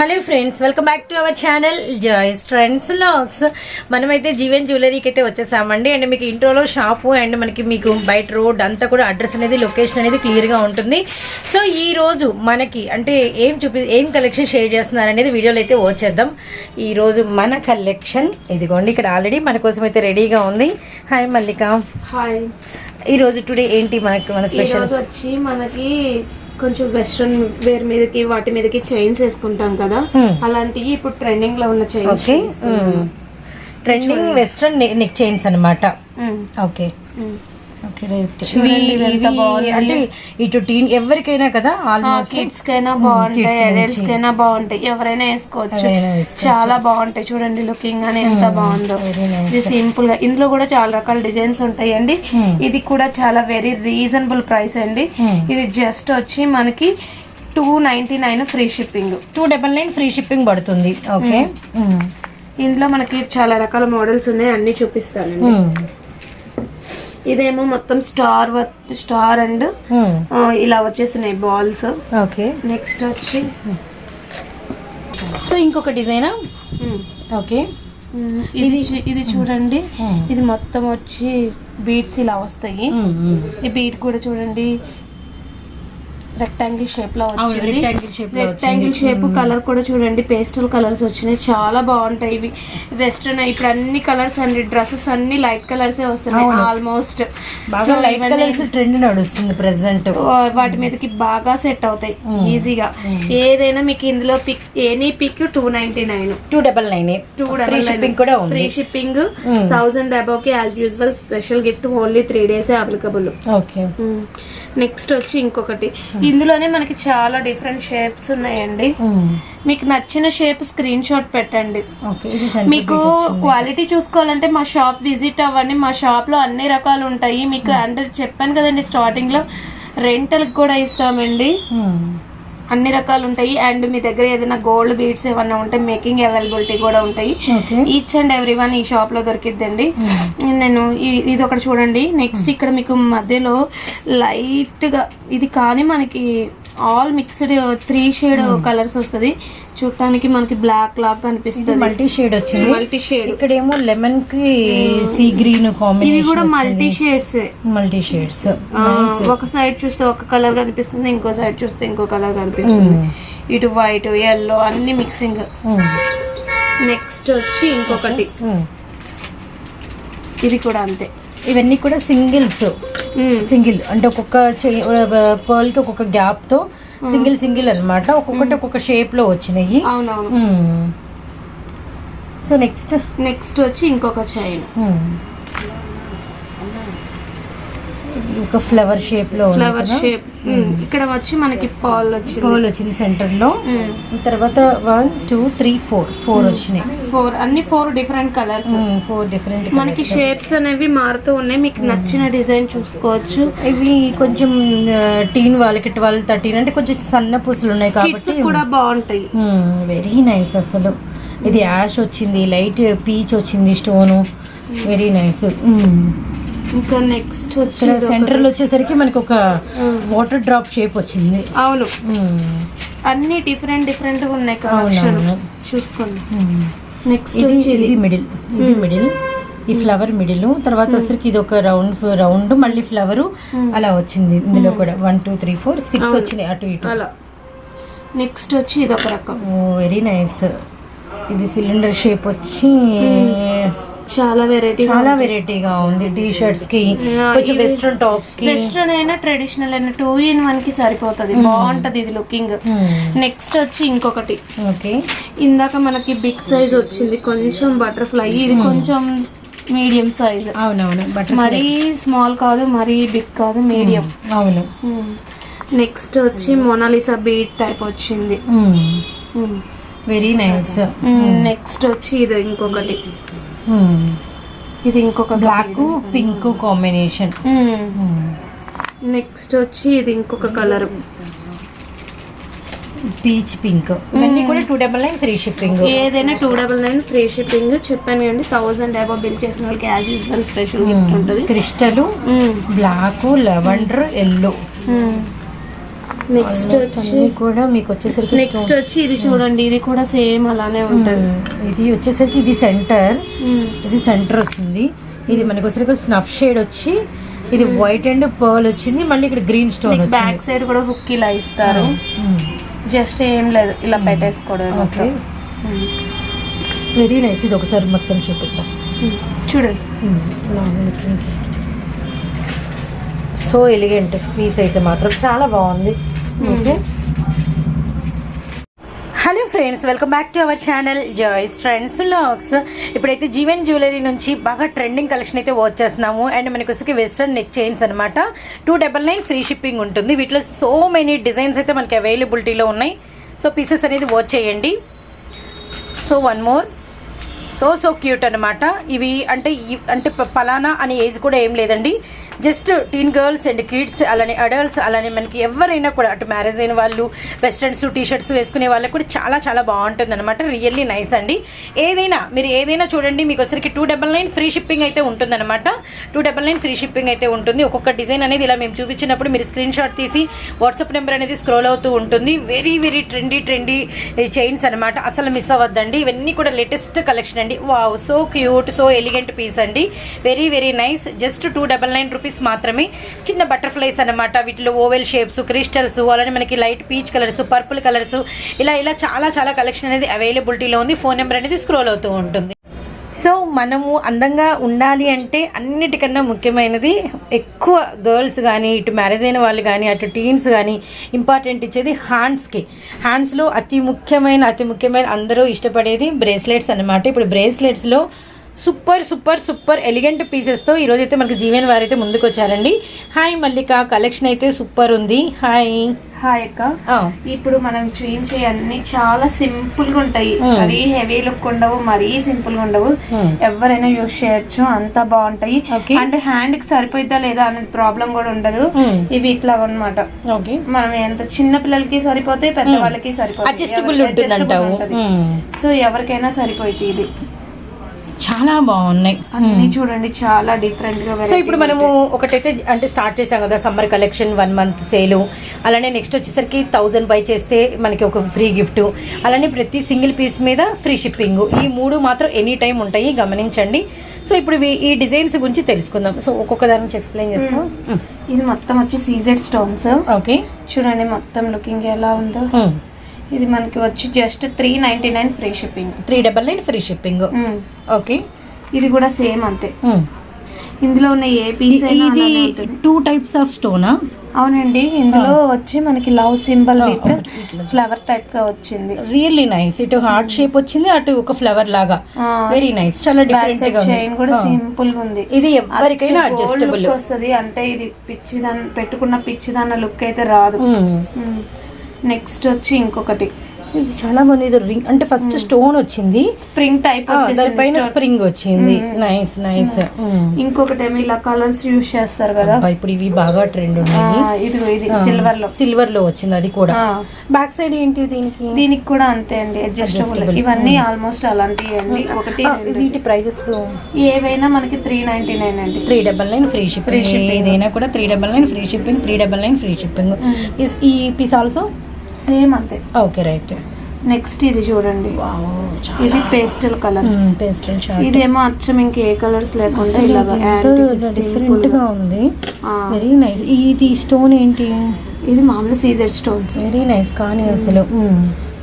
Hello friends welcome back to our channel Joy's friends vlogs మనమైతే జీవన్ జ్యువెలరీకి అయితే వచ్చేసామండి. And మీకు ఇంట్రోలో షాపు అండ్ మనకి మీకు బయట రోడ్ అంతా కూడా అడ్రస్ అనేది లొకేషన్ అనేది క్లియర్గా ఉంటుంది. సో ఈ రోజు మనకి అంటే ఏం చూపి ఏం కలెక్షన్ షేర్ చేస్తున్నారు అనేది వీడియోలో అయితే వచ్చేద్దాం. ఈ రోజు మన కలెక్షన్ ఇదిగోండి ఇక్కడ ఆల్రెడీ మన కోసం అయితే రెడీగా ఉంది. హాయ్ మల్లిక. హాయ్. ఈ రోజు టుడే ఏంటి మనకి మన స్పెషల్? వచ్చి మనకి కొంచెం వెస్ట్రన్ వేర్ మీదకి వాటి మీదకి చైన్స్ వేసుకుంటాం కదా. Hmm. అలాంటివి ఇప్పుడు ట్రెండింగ్లో ఉన్న chains trending western neck chains అనమాట ఓకే అంటే ఇటు టీన్ ఎవరికైనా కదా కిడ్స్ కైనా బాగుంటాయి నుంచి. అడల్ట్స్ కైనా బాగుంటాయి. ఎవరైనా వేసుకోవచ్చు. చాలా బాగుంటాయి. చూడండి లుకింగ్ అని ఎంత బాగుందో. very nice. ఇది సింపుల్గా. ఇందులో కూడా చాలా రకాల డిజైన్స్ ఉంటాయి అండి Hmm. ఇది కూడా చాలా వెరీ రీజనబుల్ ప్రైస్ అండి. Hmm. ఇది జస్ట్ వచ్చి మనకి two ninety nine free shipping two double nine free shipping పడుతుంది ఓకే ఇందులో మనకి చాలా రకాల మోడల్స్ ఉన్నాయి. అన్ని చూపిస్తానండి. ఇదేమో మొత్తం స్టార్ స్టార్ అండ్ ఇలా వచ్చేసినాయి బాల్స్. ఓకే. నెక్స్ట్ వచ్చి సో ఇంకొక డిజైనా? ఉమ్, ఓకే. ఉమ్, ఇది ఇది చూడండి. Hmm. ఇది మొత్తం వచ్చి బీడ్స్ ఇలా వస్తాయి. ఈ బీడ్ కూడా చూడండి. రెక్టాంగిల్ షేప్లో వచ్చింది. రెక్టాంగిల్. షేప్ కలర్ కూడా చూడండి పేస్టల్ కలర్స్ వచ్చినాయి. చాలా బాగుంటాయి ఇవి. వెస్ట్రన్ ఇప్పుడు అన్ని కలర్స్ అండి. డ్రెస్సెస్ అన్ని లైట్ కలర్స్ వస్తున్నాయి. ఆల్మోస్ట్ బాగా లైట్ కలర్స్ ట్రెండ్ నడుస్తుంది ప్రెసెంట్ వాటి మీదకి బాగా సెట్ అవుతాయి. Hmm. ఈజీగా ఏదైనా మీకు ఇందులో pick any pick two ninety nine two double nine two free shipping కూడా free shipping Hmm. Thousand అబౌవ్కి as usual special gift only three days applicable okay next వచ్చి ఇంకొకటి. ఇందులోనే మనకి చాలా డిఫరెంట్ షేప్స్ ఉన్నాయండి. మీకు నచ్చిన షేప్ స్క్రీన్ షాట్ పెట్టండి. మీకు. క్వాలిటీ చూసుకోవాలంటే మా షాప్ విజిట్ అవ్వండి. మా షాప్లో అన్ని రకాలు ఉంటాయి. మీకు అంటే చెప్పాను కదండి స్టార్టింగ్లో రెంటల్ కూడా ఇస్తామండి. అన్ని రకాలు ఉంటాయి. అండ్ మీ దగ్గర ఏదైనా గోల్డ్ బీడ్స్ ఏమన్నా ఉంటే మేకింగ్ అవైలబిలిటీ కూడా ఉంటాయి. ఈచ్ అండ్ ఎవ్రీ వన్ ఈ షాప్లో దొరికిద్దండి. నేను ఈ- ఇది ఒకటి చూడండి. నెక్స్ట్ ఇక్కడ మీకు మధ్యలో లైట్గా ఇది కానీ మనకి all mixed three shade colours వస్తది. చూడటానికి మనకి బ్లాక్ లాగా కనిపిస్తుంది. మల్టీ షేడ్ వచ్చింది. Multi shade. ఇక్కడేమో లెమన్కి సీ గ్రీన్ ఇవి కాంబినేషన్ కూడా మల్టీ షేడ్స్. Multi shades. ఒక సైడ్ చూస్తే ఒక కలర్ కనిపిస్తుంది ఇంకో సైడ్ చూస్తే ఇంకో కలర్ కనిపిస్తుంది. ఇటు వైట్ ఎల్లో అన్ని మిక్సింగ్ నెక్స్ట్ వచ్చి ఇంకొకటి. ఇది కూడా అంతే. ఇవన్నీ కూడా సింగిల్స్. సింగిల్ అంటే ఒక్కొక్క పర్ల్కి ఒక్కొక్క గ్యాప్తో సింగిల్ సింగిల్ అన్నమాట. ఒక్కొక్కటి ఒక్కొక్క షేప్లో వచ్చినాయి. సో నెక్స్ట్ నెక్స్ట్ వచ్చి ఇంకొక చైన్ ఒక ఫ్లవర్ షేప్లో ఫ్లవర్ షేప్ ఇక్కడ వచ్చి మనకి పాల్ వచ్చింది. పోల్ వచ్చింది సెంటర్లో. తర్వాత one two three four four వచ్చినాయి. ఫోర్ అన్ని four different colours four different మనకి షేప్స్ అనేవి మారుతూ ఉన్నాయి. మీకు నచ్చిన డిజైన్ చూసుకోవచ్చు. ఇవి కొంచెం టీన్ వాళ్ళకి ట్వెల్వ్ థర్టీన్ అంటే కొంచెం సన్న పూసలు ఉన్నాయి కాబట్టి కూడా బాగుంటాయి. వెరీ నైస్ అసలు. ఇది యాష్ వచ్చింది లైట్ పీచ్ వచ్చింది స్టోను వెరీ నైస్ ఇంకా నెక్స్ట్ ఇక్కడ ఇది సెంటర్ ఒకటి. లో వచ్చేసరికి మనకి ఒక వాటర్ డ్రాప్ షేప్ వచ్చింది. అవును. అన్ని డిఫరెంట్ డిఫరెంట్ ఉన్నాయి కలెక్షన్. చూసుకోండి. నెక్స్ట్ ఇది మిడిల్ ఇది మిడిల్ ఈ ఫ్లవర్ మిడిల్ తర్వాత వచ్చరికి ఇది ఒక రౌండ్ రౌండ్ మళ్ళీ ఫ్లవర్ అలా వచ్చింది ఇందులో కూడా. One two three four six వచ్చినాయి అటు ఇటు. అలా. నెక్స్ట్ వచ్చి ఇది ఒక రకం. వెరీ నైస్ ఇది సిలిండర్ షేప్ వచ్చి చాలా వెరైటీ చాలా వెరైటీగా ఉంది టీ షర్ట్స్కి కొంచెం వెస్ట్రన్ టాప్స్కి. వెస్ట్రన్ అయినా ట్రెడిషనల్ అయినా టూ ఇన్ వన్కి సరిపోతుంది. బాగుంటది ఇది లుకింగ్ నెక్స్ట్ వచ్చి ఇంకొకటి. ఓకే ఇందాక మనకి బిగ్ సైజ్ వచ్చింది. కొంచెం బటర్ఫ్లై ఇది కొంచెం మీడియం సైజ్ అవునవును బట్ మరీ స్మాల్ కాదు మరీ బిగ్ కాదు మీడియం అవును. నెక్స్ట్ వచ్చి మొనాలిసా బీట్ టైప్ వచ్చింది. వెరీ నైస్ నెక్స్ట్ వచ్చి ఇది ఇంకొకటి. ఇది ఇంకొక బ్లాక్ పింక్ కాంబినేషన్ నెక్స్ట్ వచ్చి ఇది ఇంకొక కలర్ పీచ్ పింక్ ఇవన్నీ కూడా two double nine free shipping ఏదైనా two double nine free shipping చెప్పాను కండి థౌసండ్ అబౌ బిల్ చేసిన వాళ్ళకి యాజ్ యూజువల్ స్పెషల్ గిఫ్ట్ ఉంటుంది. Crystal. Black lavender yellow. Next వచ్చి కూడా మీకు వచ్చేసరికి నెక్స్ట్. వచ్చి ఇది చూడండి ఇది కూడా సేమ్ అలానే ఉంటుంది. మ్మ్. ఇది వచ్చేసరికి ఇది సెంటర్. ఇది సెంటర్ వచ్చింది. ఇది మనకి వచ్చేసరికి స్నఫ్ షేడ్ వచ్చి ఇది వైట్ అండ్ పర్ల్ వచ్చింది. మళ్ళీ ఇక్కడ గ్రీన్ స్టోన్ బ్యాక్ సైడ్ కూడా హుక్ ఇలా ఇస్తారు. జస్ట్ ఏం లేదు ఇలా పెట్టేసుకోవడం ఓకే వెరీ నైస్ ఇది ఒకసారి మొత్తం చూపిద్దాం. చూడండి. సో ఎలిగెంట్ పీస్ అయితే మాత్రం చాలా బాగుంది. Okay. Hello friends welcome back to our channel Joys friends looks. ఇప్పుడైతే జీవన్ జ్యువెలరీ నుంచి బాగా ట్రెండింగ్ కలెక్షన్ అయితే వచ్చేస్తున్నాము అండ్ మనకి వెస్ట్రన్ నెక్ చైన్స్ అనమాట two double nine free shipping ఉంటుంది. వీటిలో సో మెనీ డిజైన్స్ అయితే మనకి అవైలబిలిటీలో ఉన్నాయి. సో పీసెస్ అనేది వాచ్ చేయండి. So one more. So so cute అనమాట ఇవి అంటే అంటే పలానా అనే ఏజ్ కూడా ఏం లేదండి. Just teen girls and kids అలానే అడల్ట్స్ అలానే మనకి ఎవరైనా కూడా అటు మ్యారేజ్ అయిన వాళ్ళు వెస్ట్రన్స్ టీ షర్ట్స్ వేసుకునే వాళ్ళకి కూడా చాలా చాలా బాగుంటుంది అనమాట రియల్లీ నైస్ అండి. ఏదైనా మీరు ఏదైనా చూడండి మీకు వచ్చరికి two double nine free shipping అయితే ఉంటుందన్నమాట. Two double nine free shipping అయితే ఉంటుంది. ఒక్కొక్క డిజైన్ అనేది ఇలా మేము చూపించినప్పుడు మీరు స్క్రీన్ షాట్ తీసి వాట్సాప్ నెంబర్ అనేది స్క్రోల్ అవుతూ ఉంటుంది. Very very trendy trendy chains అనమాట అసలు మిస్ అవ్వద్దండి. ఇవన్నీ కూడా లేటెస్ట్ కలెక్షన్ అండి. Wow so cute so elegant piece అండి. Very very nice just two double nine rupees మాత్రమే. చిన్న బటర్ఫ్లైస్ అనమాట వీటిలో ఓవెల్ షేప్స్ క్రిస్టల్స్ అలానే మనకి light peach colours purple colours ఇలా ఇలా చాలా చాలా కలెక్షన్ అనేది అవైలబిలిటీలో ఉంది. ఫోన్ నెంబర్ అనేది స్క్రోల్ అవుతూ ఉంటుంది. సో మనము అందంగా ఉండాలి అంటే అన్నిటికన్నా ముఖ్యమైనది ఎక్కువ గర్ల్స్ కానీ ఇటు మ్యారేజ్ అయిన వాళ్ళు కానీ అటు టీన్స్ కానీ ఇంపార్టెంట్ ఇచ్చేది హ్యాండ్స్కి హ్యాండ్స్లో అతి ముఖ్యమైన అతి ముఖ్యమైన అందరూ ఇష్టపడేది బ్రేస్లెట్స్ అన్నమాట. ఇప్పుడు బ్రేస్లెట్స్లో సూపర్ సూపర్ సూపర్ ఎలిగెంట్ పీసెస్తో ఈరోజు అయితే మనకి జీవన్ వారు అయితే ముందుకు వచ్చారండి హాయ్ మల్లిక కలెక్షన్ అయితే సూపర్ ఉంది. హాయ్ హాయ్ అక్క. ఇప్పుడు మనం చూపించే అన్ని చాలా సింపుల్గా ఉంటాయి. Hmm. మరీ హెవీ లుక్ ఉండవు మరీ సింపుల్గా ఉండవు. Hmm. ఎవరైనా యూస్ చేయొచ్చు అంత బాగుంటాయి. అంటే హ్యాండ్కి సరిపోయిద్దా లేదా అనేది ప్రాబ్లం కూడా ఉండదు. Hmm. ఇవి ఇట్లా అన్నమాట. ఓకే మనం ఎంత చిన్న పిల్లలకి సరిపోతే పెద్ద వాళ్ళకి సరిపోతే అడ్జస్టబుల్ ఉంటుందంటావు. మ్మ్. సో ఎవరికైనా సరిపోయింది ఇది. చాలా బాగున్నాయి. అన్ని చూడండి చాలా డిఫరెంట్గా సో ఇప్పుడు మనము ఒకటైతే అంటే స్టార్ట్ చేసాం కదా సమ్మర్ కలెక్షన్ వన్ మంత్ సేలు అలానే నెక్స్ట్ వచ్చేసరికి థౌజండ్ బై చేస్తే మనకి ఒక ఫ్రీ గిఫ్ట్ అలానే ప్రతి సింగిల్ పీస్ మీద ఫ్రీ షిప్పింగ్ ఈ మూడు మాత్రం ఎనీ టైం ఉంటాయి గమనించండి. సో ఇప్పుడు ఈ డిజైన్స్ గురించి తెలుసుకుందాం. సో ఒక్కొక్క దాని నుంచి ఎక్స్ప్లెయిన్ చేస్తాం ఇది మొత్తం వచ్చి సీజెడ్ స్టోన్స్ ఓకే చూడండి మొత్తం లుకింగ్ ఎలా ఉందో. ఇది మనకి వచ్చి just three ninety nine free shipping three double nine free shipping okay ఇది కూడా సేమ్ అంతే. ఇందులో ఉన్న ఏ పీస్ ఇది టూ టైప్స్ ఆఫ్ స్టోనా అవునండి. ఇందులో వచ్చి మనకి లవ్ సింబల్ విత్. ఫ్లవర్ టైప్గా వచ్చింది. రియల్లీ నైస్ ఇటు హార్ట్ షేప్ వచ్చింది అటు ఒక ఫ్లవర్ లాగా. వెరీ నైస్ చాలా డిఫరెంట్గా చైన్ కూడా సింపుల్గా ఉంది. ఇది ఎవరికైనా అడ్జస్టబుల్ వస్తుంది. అంటే ఇది పిచ్చిదాన్ పెట్టుకున్న పిచ్చిదాన్న లుక్ అయితే రాదు. నెక్స్ట్ వచ్చి ఇంకొకటి. ఇది చాలా బాగుంది ఇది రింగ్ అంటే ఫస్ట్ స్టోన్ వచ్చింది. స్ప్రింగ్ టైప్ దానిపైన స్ప్రింగ్ వచ్చింది. నైస్ నైస్ ఇంకొకటి ఏమో ఇలా కలర్స్ యూస్ చేస్తారు కదా. ఇప్పుడు ఇవి బాగా ట్రెండ్ ఉన్నాయి. ఇదిగో ఇది సిల్వర్లో సిల్వర్లో వచ్చింది అది కూడా. బ్యాక్ సైడ్ ఏంటి దీనికి? దీనికి కూడా అంతే అండి అడ్జస్టబుల్. ఇవన్నీ ఆల్మోస్ట్ అలాంటివి అండి ఒకటి. వీటి ప్రైజెస్ ఏవైనా మనకి త్రీ నైన్టీ నైన్ అండి. Three double nine free shipping shipping. ఏదైనా కూడా three double nine free shipping three double nine free shipping ఈ పీస్ ఆల్సో సేమ్ అంతే. Okay right. నెక్స్ట్ ఇది చూడండి. ఇది పేస్టల్ కలర్స్. పేస్టల్ ఇదేమో అచ్చం ఇంక ఏ కలర్స్ లేకుండా ఇలాగా డిఫరెంట్గా ఉంది. వెరీ నైస్ ఇది స్టోన్ ఏంటి? ఇది మామూలు సీజర్ స్టోన్స్. వెరీ నైస్ కానీ అసలు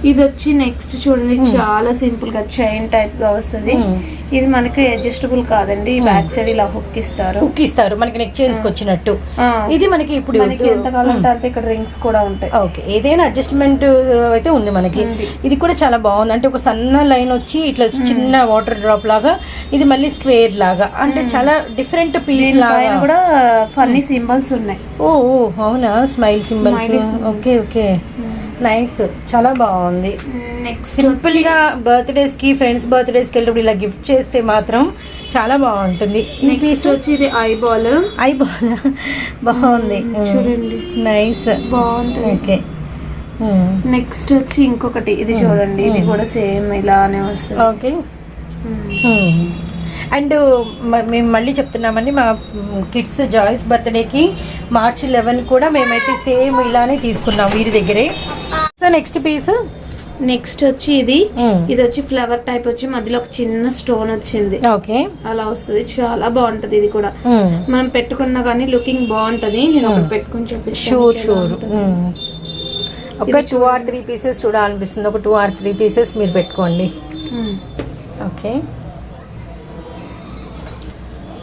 ఇది వచ్చి నెక్స్ట్ చూడండి చాలా సింపుల్గా చైన్ టైప్గా వస్తుంది. Hmm. ఇది మనకి అడ్జస్టబుల్ కాదండి బ్యాక్ సైడ్ ఇలా హుక్ ఇస్తారు. కుక్ ఇస్తారు మనకి నెక్ చైన్స్ వచ్చినట్టు. ఆ, ఇది మనకి ఇప్పుడు మనకి ఎంత కావాలంటే అంత ఇక్కడ రింగ్స్ కూడా ఉంటాయి. ఓకే ఏదైనా అడ్జస్ట్మెంట్ అయితే ఉంది మనకి. ఇది కూడా చాలా బాగుంది. అంటే ఒక సన్న లైన్ వచ్చి ఇట్లా చిన్న వాటర్ డ్రాప్ లాగా ఇది మళ్ళీ స్క్వేర్ లాగా. అంటే చాలా డిఫరెంట్ పీస్ లాగా. కూడా ఫన్నీ సింబల్స్ ఉన్నాయి. ఓ అవునా? Smile symbols. Okay okay nice చాలా బాగుంది. నెక్స్ట్ సింపుల్గా బర్త్డేస్కి ఫ్రెండ్స్ బర్త్డేస్కి వెళ్ళినప్పుడు ఇలా గిఫ్ట్ చేస్తే మాత్రం చాలా బాగుంటుంది. నెక్స్ట్ వచ్చి ఇది ఐబాల్. ఐ బాల్ బాగుంది చూడండి. నైస్. బాగుంటుంది. ఓకే. నెక్స్ట్ వచ్చి ఇంకొకటి. ఇది చూడండి ఇది కూడా సేమ్ ఇలానే వస్తుంది. ఓకే. అండ్ మేము మళ్ళీ చెప్తున్నామండి మా కిడ్స్ జాయ్స్ బర్త్డేకి మార్చ్ లెవెన్ కూడా మేమైతే సేమ్ ఇలానే తీసుకున్నాం వీరి దగ్గరే. సో నెక్స్ట్ పీస్ నెక్స్ట్ వచ్చి ఇది. ఇది వచ్చి ఫ్లవర్ టైప్ వచ్చి మధ్యలో ఒక చిన్న స్టోన్ వచ్చింది. ఓకే అలా వస్తుంది. చాలా బాగుంటది ఇది కూడా. మనం పెట్టుకున్నా కానీ లుకింగ్ బాగుంటది. నేను ఒకటి పెట్టుకుని చూపిస్తాను. Sure sure. ఒక టూ ఆర్ త్రీ పీసెస్ చూడాలనిపిస్తుంది. ఒక టూ ఆర్ త్రీ పీసెస్ మీరు పెట్టుకోండి. ఓకే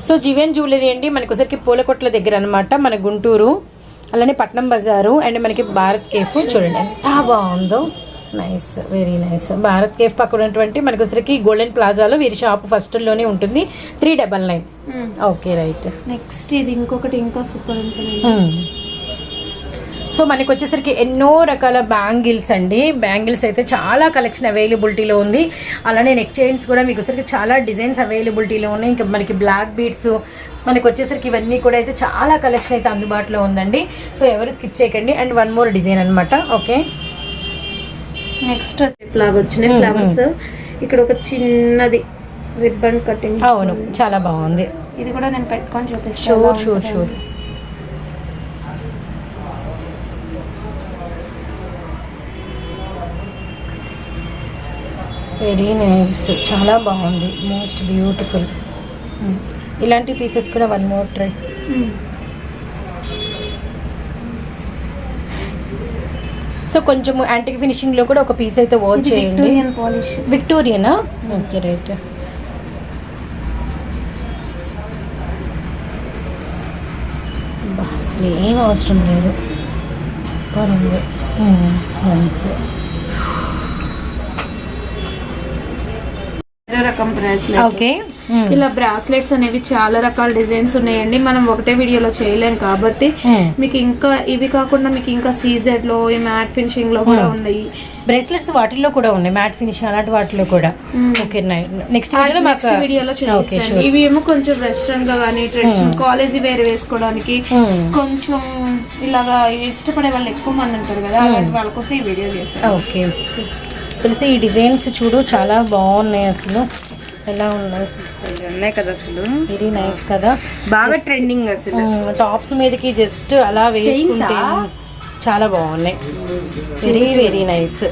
సో జివెన్ జ్యువెలరీ అండి. మనకి ఒకసారికి పూలకొట్ల దగ్గర అనమాట మన గుంటూరు. అలానే పట్నం బజారు అండ్ మనకి భారత్ కేఫ్ చూడండి. ఎంత బాగుందో. Nice very nice Bharat cafe పక్కన ఉన్నటువంటి మనకి ఒకసారికి గోల్డెన్ ప్లాజాలో వీరి షాప్ ఫస్ట్లోనే ఉంటుంది. Three double nine. Okay right next ఇది ఇంకొకటి ఇంకా సూపర్ ఉంటుంది సో మనకి వచ్చేసరికి ఎన్నో రకాల బ్యాంగిల్స్ అండి. బ్యాంగిల్స్ అయితే చాలా కలెక్షన్ అవైలబిలిటీలో ఉంది. అలానే నెక్ చైన్స్ కూడా మీకు వచ్చేసరికి చాలా డిజైన్స్ అవైలబిలిటీలో ఉన్నాయి. ఇంకా మనకి బ్లాక్ బీడ్స్ మనకి వచ్చేసరికి ఇవన్నీ కూడా అయితే చాలా కలెక్షన్ అయితే అందుబాటులో ఉందండి. సో ఎవరు స్కిప్ చేయకండి. అండ్ వన్ మోర్ డిజైన్ అనమాట ఓకే నెక్స్ట్ లాగా వచ్చినాయి. ఫ్లవర్స్ ఇక్కడ ఒక చిన్నది రిబ్బన్ కటింగ్ అవును. చాలా బాగుంది. ఇది కూడా నేను పెట్టుకొని చూపిస్తాను. Sure sure. Sure very nice చాలా బాగుంది. మోస్ట్ బ్యూటిఫుల్ ఇలాంటి పీసెస్ కూడా వన్ మోర్ ట్రై. సో కొంచెం యాంటిక్ ఫినిషింగ్లో కూడా ఒక పీస్ అయితే వర్క్ ఇది చేయండి. విక్టోరియన్ ఓకే రైట్ అసలు ఏం అవసరం లేదు. నైస్ రకం ఓకే ఇలా బ్రాస్లెట్స్ అనేవి చాలా రకాల డిజైన్స్ ఉన్నాయండి. మనం ఒకటే వీడియోలో చేయలేం కాబట్టి మీకు ఇంకా ఇవి కాకుండా మీకు ఇంకా సీజెడ్లో ఈ మ్యాట్ ఫినిషింగ్లో కూడా ఉన్నాయి. బ్రేస్లెట్స్ వాటిల్లో కూడా ఉన్నాయి మ్యాట్ ఫినిషింగ్ అలాంటి వాటిలో కూడా. ఓకే నెక్స్ట్ వీడియోలో మాకు నెక్స్ట్ వీడియోలో ఓకే చూపిస్తాను ఇవి ఏమో కొంచెం వెస్ట్రన్గా కానీ ట్రెడిషనల్ కాలేజీ వేర్ వేసుకోవడానికి కొంచెం ఇలాగా ఇష్టపడే వాళ్ళు ఎక్కువ మంది ఉంటారు కదా అలాంటి వాళ్ళ కోసం ఈ వీడియో చేశాను. ఓకే తెలిసి ఈ డిజైన్స్ చూడు చాలా బాగున్నాయి అసలు. ఎలా ఉన్నాయి? ఉన్నాయి కదా అసలు. వెరీ నైస్ కదా. బాగా ట్రెండింగ్ అసలు. టాప్స్ మీదకి జస్ట్ అలా వేసుకుంటే చాలా బాగున్నాయి. Very very nice